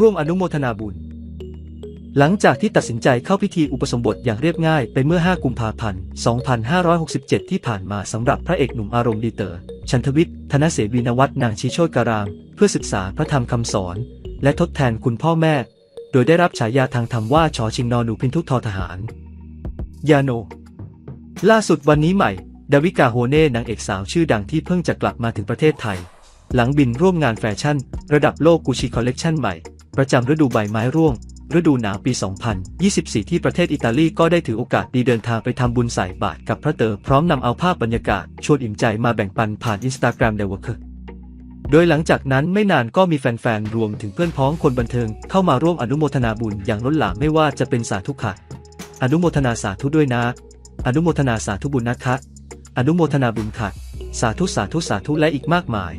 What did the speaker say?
ร่วมอนุโมทนาบุญ หลังจากที่ตัดสินใจเข้าพิธีอุปสมบทอย่างเรียบง่ายไปเมื่อ 5 กุมภาพันธ์ 2567 ที่ผ่านมาสำหรับพระเอกหนุ่มอารมณ์ดีเตอร์ ชันทวิทย์ ธนเสวีนวัฒน์นางชิโชตการาม เพื่อศึกษาพระธรรมคำสอน และทดแทนคุณพ่อแม่ โดยได้รับฉายาทางธรรมว่าชอชิงนอหนูพินทุกทอทหาร ยาโน ล่าสุดวันนี้ใหม่ ดาวิกาโฮเน่นางเอกสาวชื่อดังที่เพิ่งจะกลับมาถึงประเทศไทยหลังบินร่วมงานแฟชั่น ระดับโลกกูชิคอลเลกชันใหม่ ประจำฤดูใบไม้ร่วง ฤดูหนาวปี 2024 ที่ประเทศอิตาลีก็ได้ถือโอกาสดีเดินทางไปทำบุญใส่บาตรกับพระเตอร์พร้อมนำเอาภาพบรรยากาศชวนอิ่มใจมาแบ่งปันผ่านอินสตาแกรมเดวอร์เคโดยหลังจากนั้นไม่นานก็มีแฟนๆ รวมถึงเพื่อนพ้องคนบันเทิง เข้ามาร่วมอนุโมทนาบุญอย่างล้นหลามไม่ว่าจะเป็นสาธุค่ะ อนุโมทนาสาธุด้วยนะ อนุโมทนาสาธุบุญนะคะ อนุโมทนาบุญค่ะ สาธุสาธุสาธุและอีกมากมาย